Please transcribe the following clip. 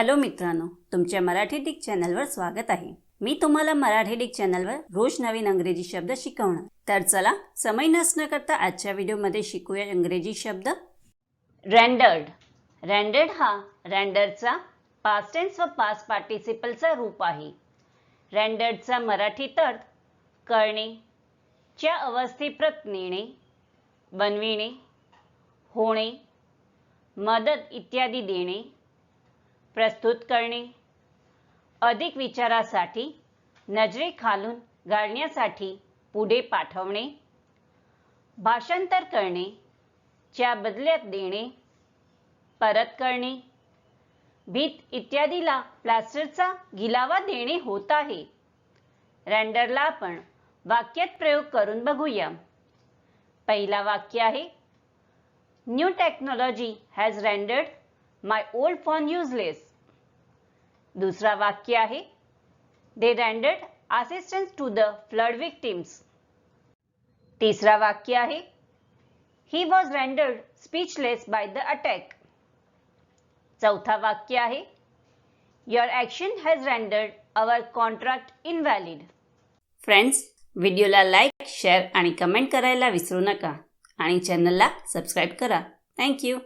Hello मित्रांनो तुमच्या Marathi Dick चॅनलवर स्वागत आहे. मी तुम्हाला मराठी डिक चॅनलवर रोज नवीन अंग्रेजी शब्द शिकवणार. तर चला समय नसणं करता आजच्या व्हिडिओमध्ये शिकूया इंग्रजी शब्द. रँडर्ड रँडर्ड हा रँडर्डचा पास्ट टेन्स व पास्ट पार्टिसिपलचा रूप आहे. रँडर्डचा मराठी अर्थ करणे च्या अवस्थेप्रत नेणे बनविणे होणे मदत इत्यादी देणे प्रस्तुत करणे. अधिक विचारासाठी नजरेखालून गाळण्यासाठी पुढे पाठवणे. भाषांतर करणे च्या बदल्यात देणे परत करणे. भीत इत्यादीला प्लास्टरचा गिलावा देणे होत आहे. रँडरला आपण वाक्यात प्रयोग करून बघूया. पहिला वाक्य आहे new technology has rendered my old phone useless. दुसरा वाक्य आहे they rendered assistance to the flood victims तिसरा वाक्य आहे he was rendered speechless by the attack चौथा वाक्य आहे your action has rendered our contract invalid friends व्हिडिओला लाईक शेअर आणि कमेंट करायला विसरू नका. आणि चॅनलला सबस्क्राईब करा. थँक्यू